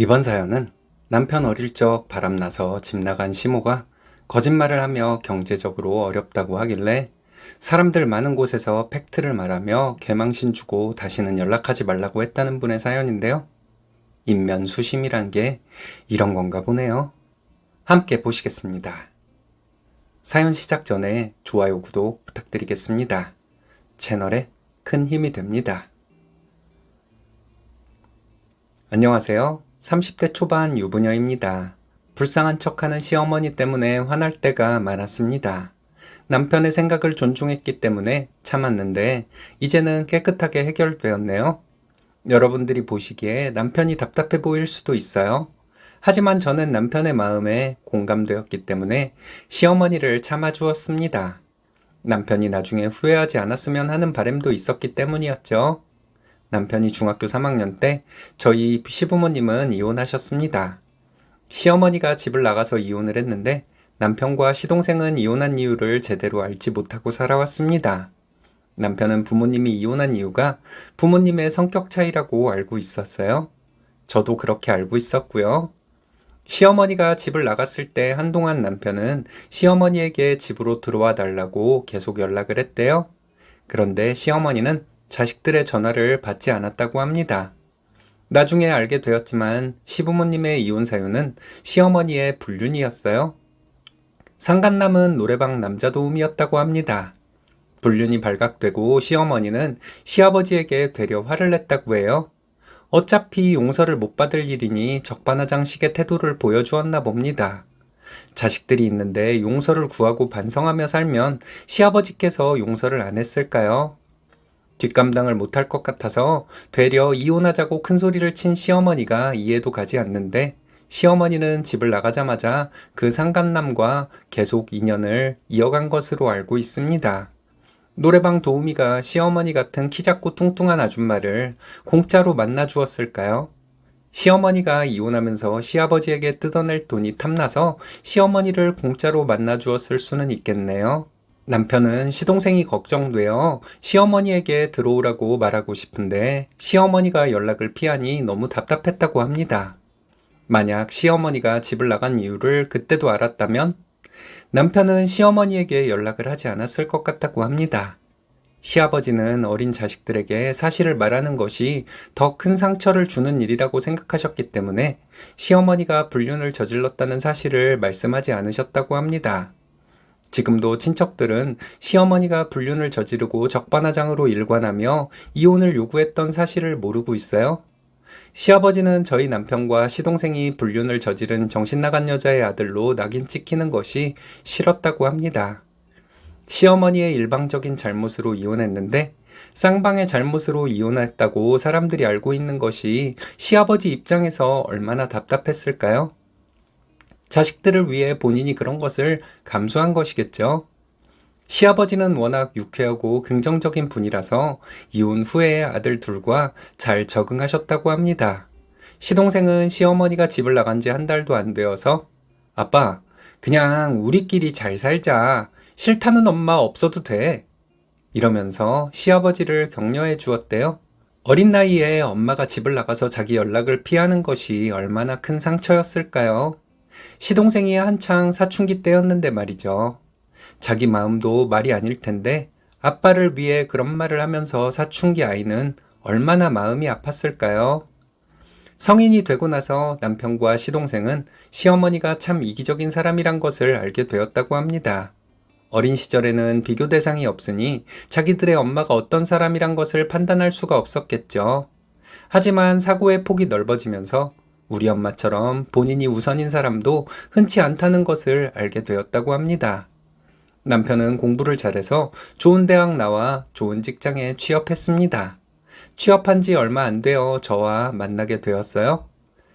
이번 사연은 남편 어릴 적 바람나서 집 나간 시모가 거짓말을 하며 경제적으로 어렵다고 하길래 사람들 많은 곳에서 팩트를 말하며 개망신 주고 다시는 연락하지 말라고 했다는 분의 사연인데요. 인면수심이란 게 이런 건가 보네요. 함께 보시겠습니다. 사연 시작 전에 좋아요, 구독 부탁드리겠습니다. 채널에 큰 힘이 됩니다. 안녕하세요. 30대 초반 유부녀입니다. 불쌍한 척하는 시어머니 때문에 화날 때가 많았습니다. 남편의 생각을 존중했기 때문에 참았는데 이제는 깨끗하게 해결되었네요. 여러분들이 보시기에 남편이 답답해 보일 수도 있어요. 하지만 저는 남편의 마음에 공감되었기 때문에 시어머니를 참아주었습니다. 남편이 나중에 후회하지 않았으면 하는 바람도 있었기 때문이었죠. 남편이 중학교 3학년 때 저희 시부모님은 이혼하셨습니다. 시어머니가 집을 나가서 이혼을 했는데 남편과 시동생은 이혼한 이유를 제대로 알지 못하고 살아왔습니다. 남편은 부모님이 이혼한 이유가 부모님의 성격 차이라고 알고 있었어요. 저도 그렇게 알고 있었고요. 시어머니가 집을 나갔을 때 한동안 남편은 시어머니에게 집으로 들어와 달라고 계속 연락을 했대요. 그런데 시어머니는 자식들의 전화를 받지 않았다고 합니다. 나중에 알게 되었지만 시부모님의 이혼 사유는 시어머니의 불륜이었어요. 상간남은 노래방 남자 도움이었다고 합니다. 불륜이 발각되고 시어머니는 시아버지에게 되려 화를 냈다고 해요. 어차피 용서를 못 받을 일이니 적반하장식의 태도를 보여주었나 봅니다. 자식들이 있는데 용서를 구하고 반성하며 살면 시아버지께서 용서를 안 했을까요? 뒷감당을 못할 것 같아서 되려 이혼하자고 큰 소리를 친 시어머니가 이해도 가지 않는데 시어머니는 집을 나가자마자 그 상간남과 계속 인연을 이어간 것으로 알고 있습니다. 노래방 도우미가 시어머니 같은 키 작고 뚱뚱한 아줌마를 공짜로 만나 주었을까요? 시어머니가 이혼하면서 시아버지에게 뜯어낼 돈이 탐나서 시어머니를 공짜로 만나 주었을 수는 있겠네요. 남편은 시동생이 걱정되어 시어머니에게 들어오라고 말하고 싶은데 시어머니가 연락을 피하니 너무 답답했다고 합니다. 만약 시어머니가 집을 나간 이유를 그때도 알았다면 남편은 시어머니에게 연락을 하지 않았을 것 같다고 합니다. 시아버지는 어린 자식들에게 사실을 말하는 것이 더 큰 상처를 주는 일이라고 생각하셨기 때문에 시어머니가 불륜을 저질렀다는 사실을 말씀하지 않으셨다고 합니다. 지금도 친척들은 시어머니가 불륜을 저지르고 적반하장으로 일관하며 이혼을 요구했던 사실을 모르고 있어요. 시아버지는 저희 남편과 시동생이 불륜을 저지른 정신나간 여자의 아들로 낙인 찍히는 것이 싫었다고 합니다. 시어머니의 일방적인 잘못으로 이혼했는데 쌍방의 잘못으로 이혼했다고 사람들이 알고 있는 것이 시아버지 입장에서 얼마나 답답했을까요? 자식들을 위해 본인이 그런 것을 감수한 것이겠죠. 시아버지는 워낙 유쾌하고 긍정적인 분이라서 이혼 후에 아들 둘과 잘 적응하셨다고 합니다. 시동생은 시어머니가 집을 나간 지 한 달도 안 되어서 아빠, 그냥 우리끼리 잘 살자. 싫다는 엄마 없어도 돼. 이러면서 시아버지를 격려해 주었대요. 어린 나이에 엄마가 집을 나가서 자기 연락을 피하는 것이 얼마나 큰 상처였을까요? 시동생이 한창 사춘기 때였는데 말이죠. 자기 마음도 말이 아닐 텐데 아빠를 위해 그런 말을 하면서 사춘기 아이는 얼마나 마음이 아팠을까요? 성인이 되고 나서 남편과 시동생은 시어머니가 참 이기적인 사람이란 것을 알게 되었다고 합니다. 어린 시절에는 비교 대상이 없으니 자기들의 엄마가 어떤 사람이란 것을 판단할 수가 없었겠죠. 하지만 사고의 폭이 넓어지면서 우리 엄마처럼 본인이 우선인 사람도 흔치 않다는 것을 알게 되었다고 합니다. 남편은 공부를 잘해서 좋은 대학 나와 좋은 직장에 취업했습니다. 취업한 지 얼마 안 되어 저와 만나게 되었어요.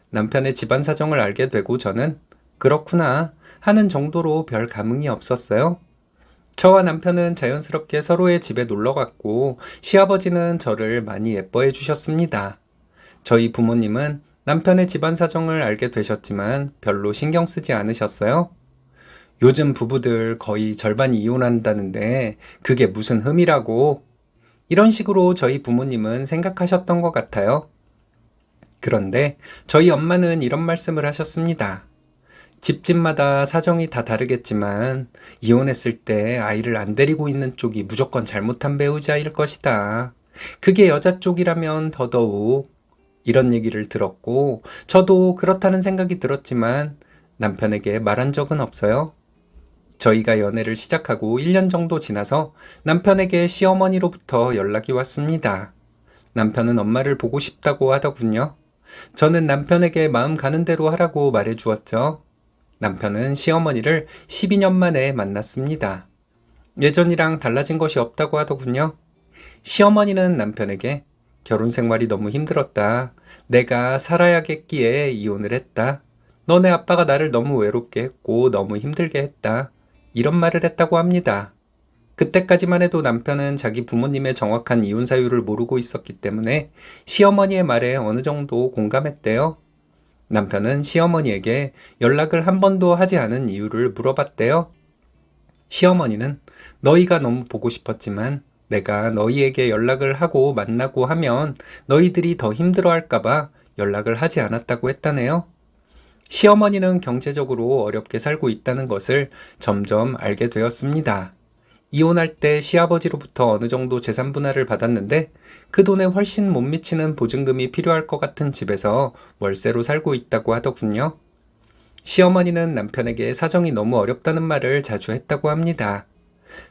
남편의 집안 사정을 알게 되고 저는 그렇구나 하는 정도로 별 감흥이 없었어요. 저와 남편은 자연스럽게 서로의 집에 놀러 갔고 시아버지는 저를 많이 예뻐해 주셨습니다. 저희 부모님은 남편의 집안 사정을 알게 되셨지만 별로 신경 쓰지 않으셨어요? 요즘 부부들 거의 절반이 이혼한다는데 그게 무슨 흠이라고? 이런 식으로 저희 부모님은 생각하셨던 것 같아요. 그런데 저희 엄마는 이런 말씀을 하셨습니다. 집집마다 사정이 다 다르겠지만 이혼했을 때 아이를 안 데리고 있는 쪽이 무조건 잘못한 배우자일 것이다. 그게 여자 쪽이라면 더더욱 이런 얘기를 들었고 저도 그렇다는 생각이 들었지만 남편에게 말한 적은 없어요. 저희가 연애를 시작하고 1년 정도 지나서 남편에게 시어머니로부터 연락이 왔습니다. 남편은 엄마를 보고 싶다고 하더군요. 저는 남편에게 마음 가는 대로 하라고 말해 주었죠. 남편은 시어머니를 12년 만에 만났습니다. 예전이랑 달라진 것이 없다고 하더군요. 시어머니는 남편에게 결혼 생활이 너무 힘들었다. 내가 살아야겠기에 이혼을 했다. 너네 아빠가 나를 너무 외롭게 했고 너무 힘들게 했다. 이런 말을 했다고 합니다. 그때까지만 해도 남편은 자기 부모님의 정확한 이혼 사유를 모르고 있었기 때문에 시어머니의 말에 어느 정도 공감했대요. 남편은 시어머니에게 연락을 한 번도 하지 않은 이유를 물어봤대요. 시어머니는 너희가 너무 보고 싶었지만 내가 너희에게 연락을 하고 만나고 하면 너희들이 더 힘들어 할까봐 연락을 하지 않았다고 했다네요. 시어머니는 경제적으로 어렵게 살고 있다는 것을 점점 알게 되었습니다. 이혼할 때 시아버지로부터 어느 정도 재산 분할을 받았는데 그 돈에 훨씬 못 미치는 보증금이 필요할 것 같은 집에서 월세로 살고 있다고 하더군요. 시어머니는 남편에게 사정이 너무 어렵다는 말을 자주 했다고 합니다.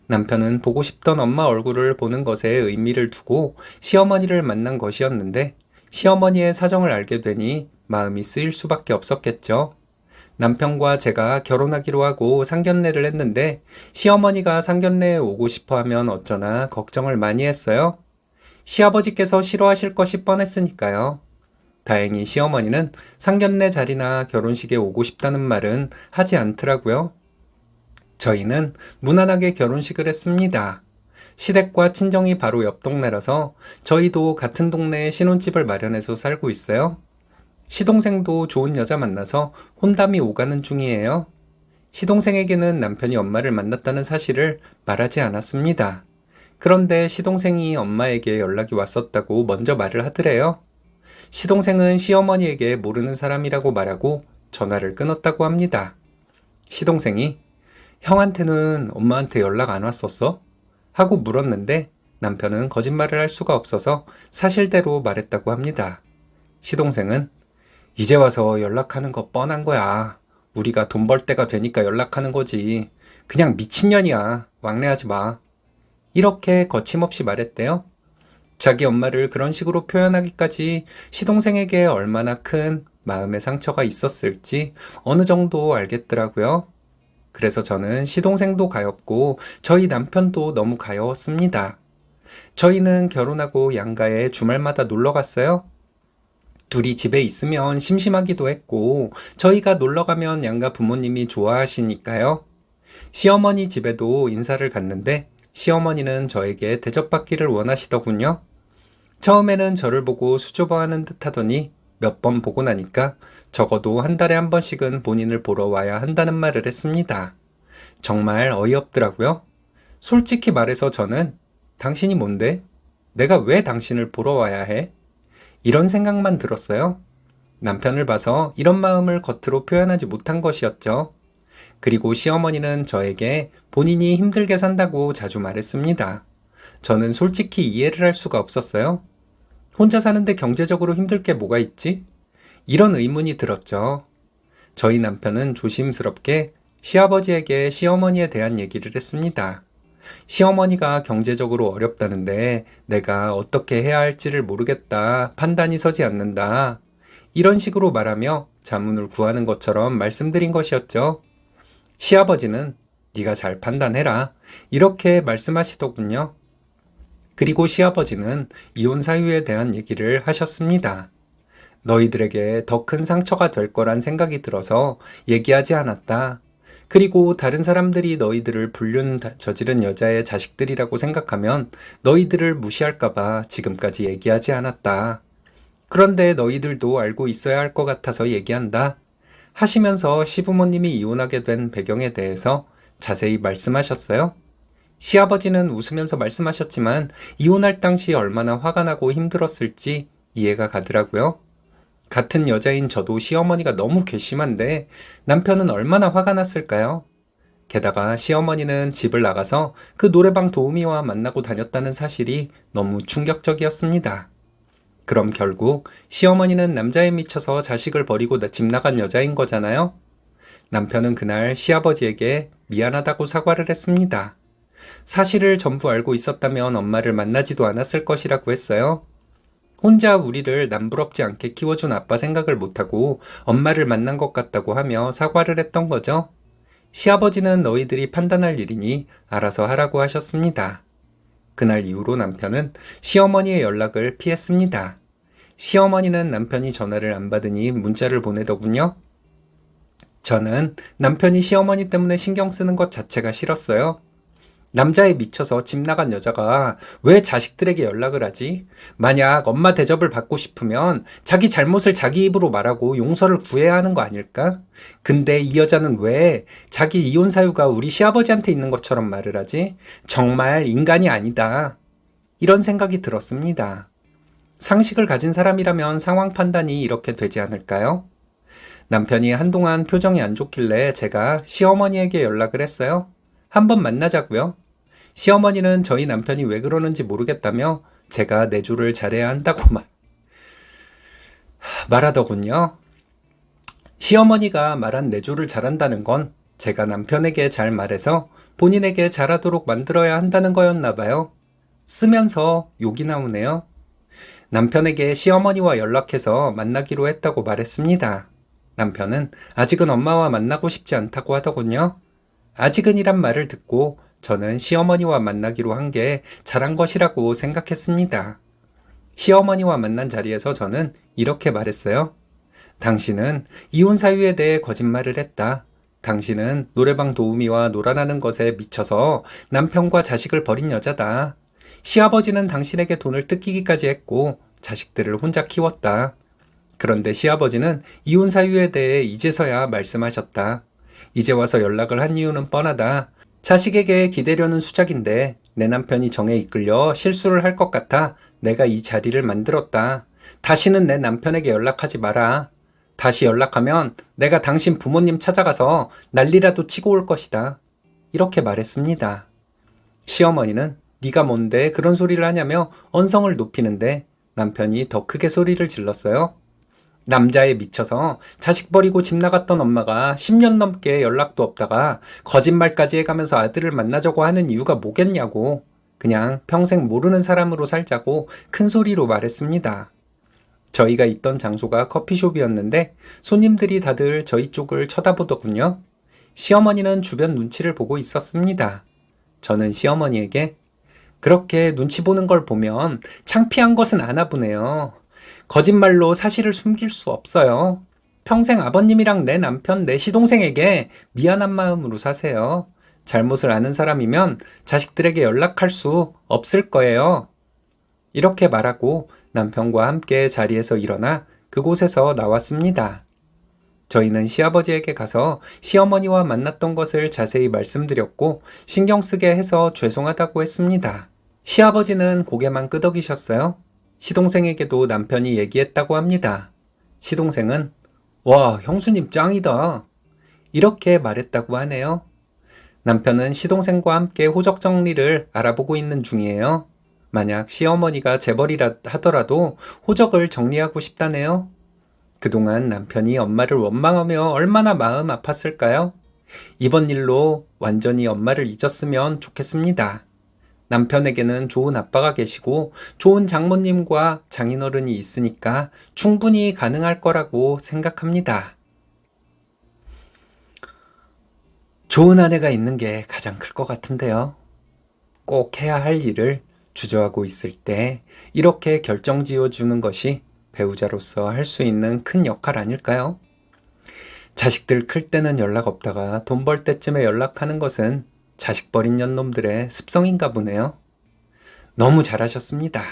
남편은 보고 싶던 엄마 얼굴을 보는 것에 의미를 두고 시어머니를 만난 것이었는데 시어머니의 사정을 알게 되니 마음이 쓰일 수밖에 없었겠죠. 남편과 제가 결혼하기로 하고 상견례를 했는데 시어머니가 상견례에 오고 싶어 하면 어쩌나 걱정을 많이 했어요. 시아버지께서 싫어하실 것이 뻔했으니까요. 다행히 시어머니는 상견례 자리나 결혼식에 오고 싶다는 말은 하지 않더라고요. 저희는 무난하게 결혼식을 했습니다. 시댁과 친정이 바로 옆 동네라서 저희도 같은 동네에 신혼집을 마련해서 살고 있어요. 시동생도 좋은 여자 만나서 혼담이 오가는 중이에요. 시동생에게는 남편이 엄마를 만났다는 사실을 말하지 않았습니다. 그런데 시동생이 엄마에게 연락이 왔었다고 먼저 말을 하더래요. 시동생은 시어머니에게 모르는 사람이라고 말하고 전화를 끊었다고 합니다. 시동생이 형한테는 엄마한테 연락 안 왔었어? 하고 물었는데 남편은 거짓말을 할 수가 없어서 사실대로 말했다고 합니다. 시동생은 이제 와서 연락하는 거 뻔한 거야. 우리가 돈 벌 때가 되니까 연락하는 거지. 그냥 미친년이야. 왕래하지 마. 이렇게 거침없이 말했대요. 자기 엄마를 그런 식으로 표현하기까지 시동생에게 얼마나 큰 마음의 상처가 있었을지 어느 정도 알겠더라고요. 그래서 저는 시동생도 가엾고 저희 남편도 너무 가여웠습니다. 저희는 결혼하고 양가에 주말마다 놀러 갔어요. 둘이 집에 있으면 심심하기도 했고 저희가 놀러 가면 양가 부모님이 좋아하시니까요. 시어머니 집에도 인사를 갔는데 시어머니는 저에게 대접받기를 원하시더군요. 처음에는 저를 보고 수줍어하는 듯 하더니 몇 번 보고 나니까 적어도 한 달에 한 번씩은 본인을 보러 와야 한다는 말을 했습니다. 정말 어이없더라고요. 솔직히 말해서 저는 당신이 뭔데? 내가 왜 당신을 보러 와야 해? 이런 생각만 들었어요. 남편을 봐서 이런 마음을 겉으로 표현하지 못한 것이었죠. 그리고 시어머니는 저에게 본인이 힘들게 산다고 자주 말했습니다. 저는 솔직히 이해를 할 수가 없었어요. 혼자 사는데 경제적으로 힘들 게 뭐가 있지? 이런 의문이 들었죠. 저희 남편은 조심스럽게 시아버지에게 시어머니에 대한 얘기를 했습니다. 시어머니가 경제적으로 어렵다는데 내가 어떻게 해야 할지를 모르겠다. 판단이 서지 않는다. 이런 식으로 말하며 자문을 구하는 것처럼 말씀드린 것이었죠. 시아버지는 네가 잘 판단해라. 이렇게 말씀하시더군요. 그리고 시아버지는 이혼 사유에 대한 얘기를 하셨습니다. 너희들에게 더 큰 상처가 될 거란 생각이 들어서 얘기하지 않았다. 그리고 다른 사람들이 너희들을 불륜 저지른 여자의 자식들이라고 생각하면 너희들을 무시할까봐 지금까지 얘기하지 않았다. 그런데 너희들도 알고 있어야 할 것 같아서 얘기한다. 하시면서 시부모님이 이혼하게 된 배경에 대해서 자세히 말씀하셨어요. 시아버지는 웃으면서 말씀하셨지만 이혼할 당시 얼마나 화가 나고 힘들었을지 이해가 가더라고요. 같은 여자인 저도 시어머니가 너무 괘씸한데 남편은 얼마나 화가 났을까요? 게다가 시어머니는 집을 나가서 그 노래방 도우미와 만나고 다녔다는 사실이 너무 충격적이었습니다. 그럼 결국 시어머니는 남자에 미쳐서 자식을 버리고 나- 집 나간 여자인 거잖아요? 남편은 그날 시아버지에게 미안하다고 사과를 했습니다. 사실을 전부 알고 있었다면 엄마를 만나지도 않았을 것이라고 했어요. 혼자 우리를 남부럽지 않게 키워준 아빠 생각을 못하고 엄마를 만난 것 같다고 하며 사과를 했던 거죠. 시아버지는 너희들이 판단할 일이니 알아서 하라고 하셨습니다. 그날 이후로 남편은 시어머니의 연락을 피했습니다. 시어머니는 남편이 전화를 안 받으니 문자를 보내더군요. 저는 남편이 시어머니 때문에 신경 쓰는 것 자체가 싫었어요. 남자에 미쳐서 집 나간 여자가 왜 자식들에게 연락을 하지? 만약 엄마 대접을 받고 싶으면 자기 잘못을 자기 입으로 말하고 용서를 구해야 하는 거 아닐까? 근데 이 여자는 왜 자기 이혼 사유가 우리 시아버지한테 있는 것처럼 말을 하지? 정말 인간이 아니다. 이런 생각이 들었습니다. 상식을 가진 사람이라면 상황 판단이 이렇게 되지 않을까요? 남편이 한동안 표정이 안 좋길래 제가 시어머니에게 연락을 했어요. 한번 만나자고요. 시어머니는 저희 남편이 왜 그러는지 모르겠다며 제가 내조를 잘해야 한다고 말, 말하더군요. 시어머니가 말한 내조를 잘한다는 건 제가 남편에게 잘 말해서 본인에게 잘하도록 만들어야 한다는 거였나 봐요. 쓰면서 욕이 나오네요. 남편에게 시어머니와 연락해서 만나기로 했다고 말했습니다. 남편은 아직은 엄마와 만나고 싶지 않다고 하더군요. 아직은이란 말을 듣고 저는 시어머니와 만나기로 한 게 잘한 것이라고 생각했습니다. 시어머니와 만난 자리에서 저는 이렇게 말했어요. 당신은 이혼 사유에 대해 거짓말을 했다. 당신은 노래방 도우미와 놀아나는 것에 미쳐서 남편과 자식을 버린 여자다. 시아버지는 당신에게 돈을 뜯기기까지 했고 자식들을 혼자 키웠다. 그런데 시아버지는 이혼 사유에 대해 이제서야 말씀하셨다. 이제 와서 연락을 한 이유는 뻔하다. 자식에게 기대려는 수작인데 내 남편이 정에 이끌려 실수를 할 것 같아 내가 이 자리를 만들었다. 다시는 내 남편에게 연락하지 마라. 다시 연락하면 내가 당신 부모님 찾아가서 난리라도 치고 올 것이다. 이렇게 말했습니다. 시어머니는 네가 뭔데 그런 소리를 하냐며 언성을 높이는데 남편이 더 크게 소리를 질렀어요. 남자에 미쳐서 자식 버리고 집 나갔던 엄마가 10년 넘게 연락도 없다가 거짓말까지 해가면서 아들을 만나자고 하는 이유가 뭐겠냐고 그냥 평생 모르는 사람으로 살자고 큰 소리로 말했습니다. 저희가 있던 장소가 커피숍이었는데 손님들이 다들 저희 쪽을 쳐다보더군요. 시어머니는 주변 눈치를 보고 있었습니다. 저는 시어머니에게 그렇게 눈치 보는 걸 보면 창피한 것은 아나 보네요. 거짓말로 사실을 숨길 수 없어요. 평생 아버님이랑 내 남편, 내 시동생에게 미안한 마음으로 사세요. 잘못을 아는 사람이면 자식들에게 연락할 수 없을 거예요. 이렇게 말하고 남편과 함께 자리에서 일어나 그곳에서 나왔습니다. 저희는 시아버지에게 가서 시어머니와 만났던 것을 자세히 말씀드렸고 신경 쓰게 해서 죄송하다고 했습니다. 시아버지는 고개만 끄덕이셨어요. 시동생에게도 남편이 얘기했다고 합니다. 시동생은 와, 형수님 짱이다. 이렇게 말했다고 하네요. 남편은 시동생과 함께 호적 정리를 알아보고 있는 중이에요. 만약 시어머니가 재벌이라 하더라도 호적을 정리하고 싶다네요. 그동안 남편이 엄마를 원망하며 얼마나 마음 아팠을까요? 이번 일로 완전히 엄마를 잊었으면 좋겠습니다. 남편에게는 좋은 아빠가 계시고 좋은 장모님과 장인어른이 있으니까 충분히 가능할 거라고 생각합니다. 좋은 아내가 있는 게 가장 클 것 같은데요. 꼭 해야 할 일을 주저하고 있을 때 이렇게 결정 지어주는 것이 배우자로서 할 수 있는 큰 역할 아닐까요? 자식들 클 때는 연락 없다가 돈 벌 때쯤에 연락하는 것은 자식 버린 년놈들의 습성인가 보네요. 너무 잘하셨습니다.